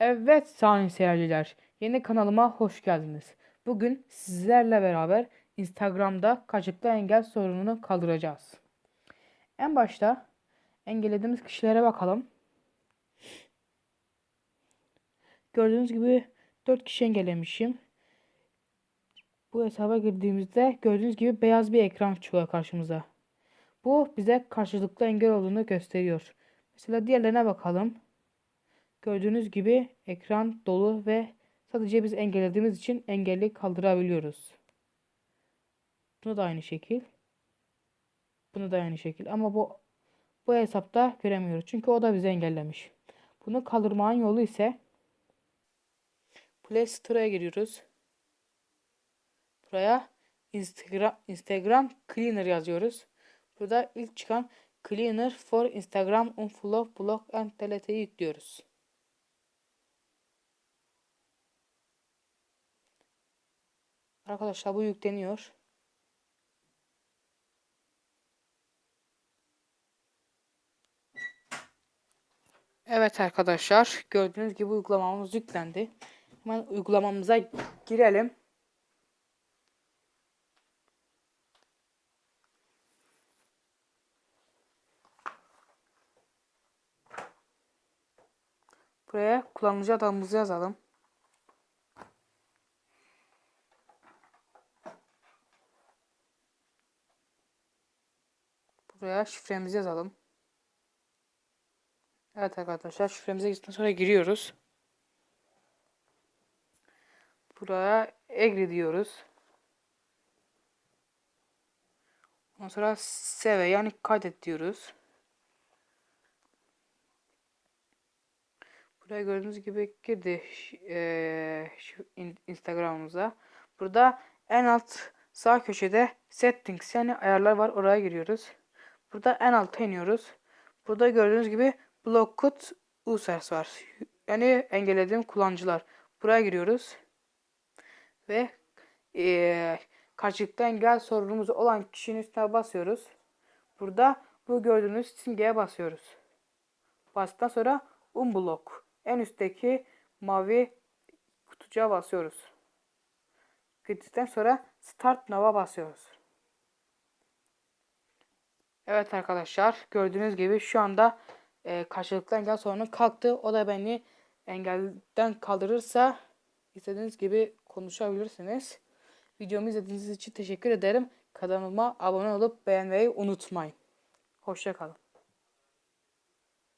Evet sayın seyirciler, yeni kanalıma hoş geldiniz. Bugün sizlerle beraber Instagram'da kaçıklı engel sorununu kaldıracağız. En başta engellediğimiz kişilere bakalım. Gördüğünüz gibi 4 kişi engellemişim. Bu hesaba girdiğimizde gördüğünüz gibi beyaz bir ekran çıkıyor karşımıza. Bu bize karşılıklı engel olduğunu gösteriyor. Mesela diğerlerine bakalım. Gördüğünüz gibi ekran dolu ve sadece biz engellediğimiz için engelli kaldırabiliyoruz. Bunu da aynı şekil. Bunu da aynı şekil. Ama bu bu hesapta göremiyoruz. Çünkü o da bizi engellemiş. Bunu kaldırmanın yolu ise Play Store'a giriyoruz. Buraya Instagram Instagram Cleaner yazıyoruz. Burada ilk çıkan Cleaner for Instagram Unfollow Block and Delete'yi yüklüyoruz. Arkadaşlar bu yükleniyor. Evet arkadaşlar gördüğünüz gibi uygulamamız yüklendi. Hemen uygulamamıza girelim. Buraya kullanıcı adımızı yazalım. Buraya şifremizi yazalım. Evet arkadaşlar şifremize girdikten sonra giriyoruz. Buraya agree diyoruz. Ondan sonra save yani kaydet diyoruz. Buraya gördüğünüz gibi girdi e, Instagram'ımıza. Burada en alt sağ köşede settings yani ayarlar var oraya giriyoruz. Burada en alta iniyoruz. Burada gördüğünüz gibi blocked users var. Yani engellediğim kullanıcılar. Buraya giriyoruz. Ve e, karşılıklı engel sorunumuz olan kişinin üstüne basıyoruz. Burada bu gördüğünüz simgeye basıyoruz. Bastıktan sonra unblock. En üstteki mavi kutucuğa basıyoruz. Gittikten sonra start now'a basıyoruz. Evet arkadaşlar gördüğünüz gibi şu anda e, karşılıklı engel sorunu kalktı. O da beni engelden kaldırırsa istediğiniz gibi konuşabilirsiniz. Videomu izlediğiniz için teşekkür ederim. Kanalıma abone olup beğenmeyi unutmayın. Hoşçakalın.